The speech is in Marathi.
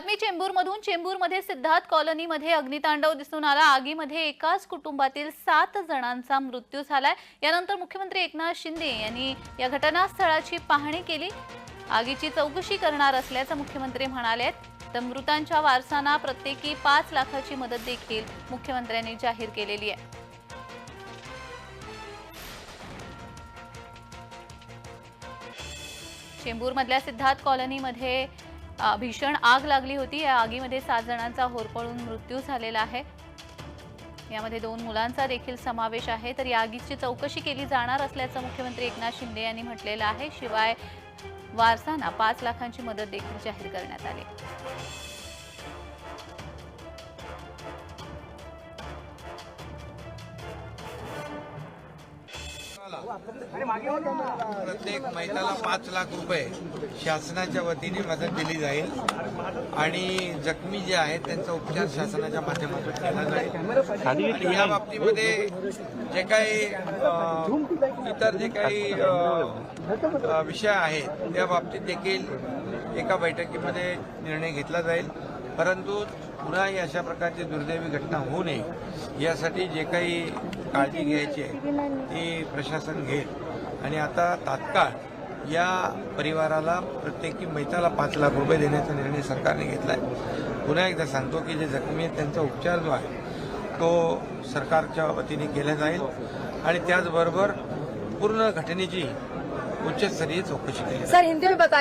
बातमी चेंबूरमधून. चेंबूरमध्ये सिद्धार्थ कॉलनीमध्ये अग्नितांडव दिसून आला. आगीमध्ये एकाच कुटुंबातील सात जणांचा मृत्यू झालाय. यानंतर मुख्यमंत्री एकनाथ शिंदे यांनी या घटनास्थळाची पाहणी केली. आगीची चौकशी करणार असल्याचं मुख्यमंत्री म्हणाले तर मृतांच्या वारसांना प्रत्येकी पाच लाखाची मदत देखील मुख्यमंत्र्यांनी जाहीर केलेली आहे. चेंबूरमधल्या सिद्धार्थ कॉलनीमध्ये भीषण आग लागली होती. या आगीमध्ये सात जणांचा होरपळून मृत्यू झालेला आहे. यामध्ये दोन मुलांचा देखील समावेश आहे. तर या आगीची चौकशी केली जाणार असल्याचं मुख्यमंत्री एकनाथ शिंदे यांनी म्हटलेलं आहे. शिवाय वारसांना पाच लाखांची मदत देखील जाहीर करण्यात आली. प्रत्येक महिलाला पाच लाख रुपये शासनाच्या वतीने मदत दिली जाईल. आणि जखमी जे आहेत त्यांचा उपचार शासनाच्या माध्यमातून केला जाईल. आणि या बाबतीमध्ये जे काही इतर जे काही विषय आहेत त्या बाबतीत देखील एका बैठकीमध्ये निर्णय घेतला जाईल. परंतु पुन्हा ही अशा प्रकारची दुर्दैवी घटना होऊ नये यासाठी जे काही काळजी घ्यायची आहे ती प्रशासन घेईल. आणि आता तात्काळ या परिवाराला प्रत्येकी मैताला पाच लाख रुपये देण्याचा निर्णय सरकारने घेतला आहे पुन्हा एकदा सांगतो की जे जखमी आहेत त्यांचा उपचार जो आहे तो सरकारच्या वतीने केला जाईल. आणि त्याचबरोबर पूर्ण घटनेची उच्चस्तरीय चौकशी केली जाईल. सर हिंदी